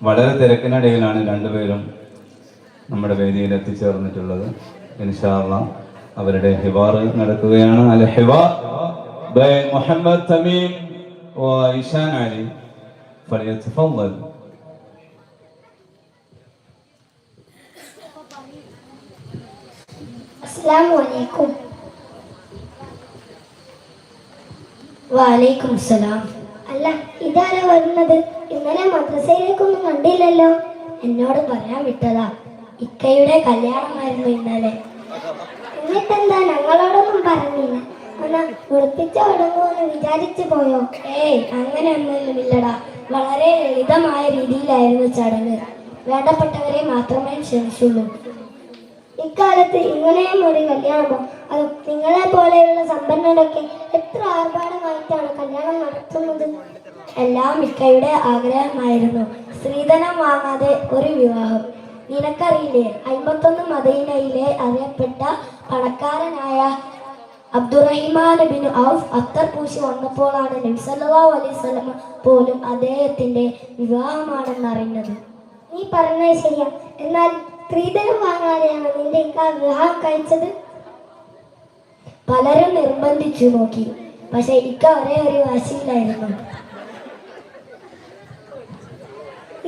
വളരെ തിരക്കിനിടയിലാണ് രണ്ടുപേരും നമ്മുടെ വേദിയിൽ എത്തിച്ചേർന്നിട്ടുള്ളത് ഇൻഷാല്ല അവരുടെ ഹിവാർ നടക്കുകയാണ് അൽ ഹിവാർ ബൈ മുഹമ്മദ് തമീം وإيشان علي فليتفضل അസ്സലാമു അലൈക്കും വാലൈക്കും സലാം അല്ല ഇതാരാ വരുന്നത്? ഇന്നലെ മദ്രസയിലേക്കൊന്നും കണ്ടില്ലല്ലോ. എന്നോട് പറയാൻ വിട്ടതാ. ഇക്കയുടെ കല്യാണമായിരുന്നു ഇന്നലെ. എന്നിട്ടെന്താ ഞങ്ങളോടൊന്നും പറഞ്ഞില്ല? എന്നാ കുളിപ്പിച്ച ഉടങ്ങുമെന്ന് വിചാരിച്ചു പോയോ? ഏയ് അങ്ങനെ ഒന്നുമില്ലടാ വളരെ ലളിതമായ രീതിയിലായിരുന്നു ചടങ്ങ്. വേണ്ടപ്പെട്ടവരെ മാത്രമേ ക്ഷണിച്ചുള്ളൂ. ഇക്കാലത്ത് ഇങ്ങനെയും ഒരു കല്യാണമോ? അത് നിങ്ങളെ പോലെയുള്ള സമ്പന്നരൊക്കെ എത്ര ആർഭാടമായിട്ടാണ് കല്യാണം നടത്തുന്നത്? എല്ലാം മിക്കയുടെ ആഗ്രഹമായിരുന്നു. സ്ത്രീധനം വാങ്ങാതെ ഒരു വിവാഹം. നിനക്കറിയില്ലേ അമ്പത്തൊന്ന് മദീനയിലെ അറിയപ്പെട്ട പണക്കാരനായ അബ്ദുറഹിമാൻ ബിൻ ഔഫ് അത്തർ പൂശി വന്നപ്പോഴാണ് നബി സല്ലല്ലാഹു അലൈഹി വസല്ലം പോലും അദ്ദേഹത്തിന്റെ വിവാഹമാണെന്നറിഞ്ഞത് നീ പറഞ്ഞത് ശരിയാ. എന്നാൽ സ്ത്രീധനം വാങ്ങാതെയാണ് നിന്റെ ഇക്ക വിവാഹം കഴിച്ചത്? പലരും നിർബന്ധിച്ചു നോക്കി. പക്ഷെ ഇക്ക ഒരേ ഒരു വാശിയിലായിരുന്നു.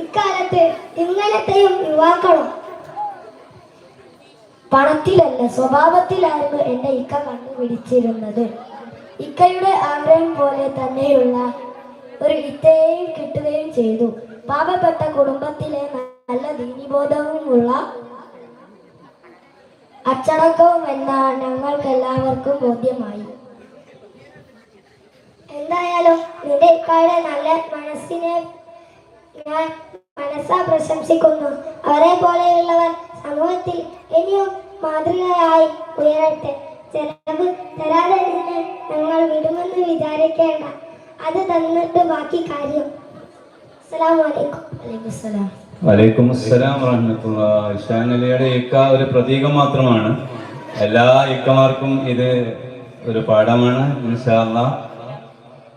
ഇക്കാലത്ത് ഇങ്ങനത്തെയും യുവാക്കളും പണത്തിലല്ല സ്വഭാവത്തിലായിരുന്നു എന്റെ ഇക്ക കണ്ടുപിടിച്ചിരുന്നത്. ഇക്കയുടെ ആഗ്രഹം പോലെ തന്നെയുള്ള ഒരു ഇത്തയെയും കിട്ടുകയും ചെയ്തു. പാവപ്പെട്ട കുടുംബത്തിലെ നല്ല ദീനിബോധവുമുള്ള അച്ചടക്കവും എന്ന ഞങ്ങൾക്ക് എല്ലാവർക്കും ബോധ്യമായി. എന്തായാലും നിന്റെ നല്ല മനസ്സിനെ ഞാൻ മനസ്സാ പ്രശംസിക്കുന്നു. അവരെ പോലെയുള്ളവർ സമൂഹത്തിൽ ഇനിയും മാതൃകയായി ഉയരട്ടെ. ചെലവ് തരാതെ ഞങ്ങൾ വിടുമെന്ന് വിചാരിക്കേണ്ട. അത് തന്നിട്ട് ബാക്കി കാര്യം. അസ്സലാമു അലൈക്കും. വലൈക്കും വലൈക്കും അസ്സലാം വറഹമത്തുള്ള ഇഷാൻ അലിയുടെ ഇക്ക ഒരു പ്രതീകം മാത്രമാണ്. എല്ലാ ഇക്കമാർക്കും ഇത് ഒരു പാഠമാണ് ഇൻഷാല്ല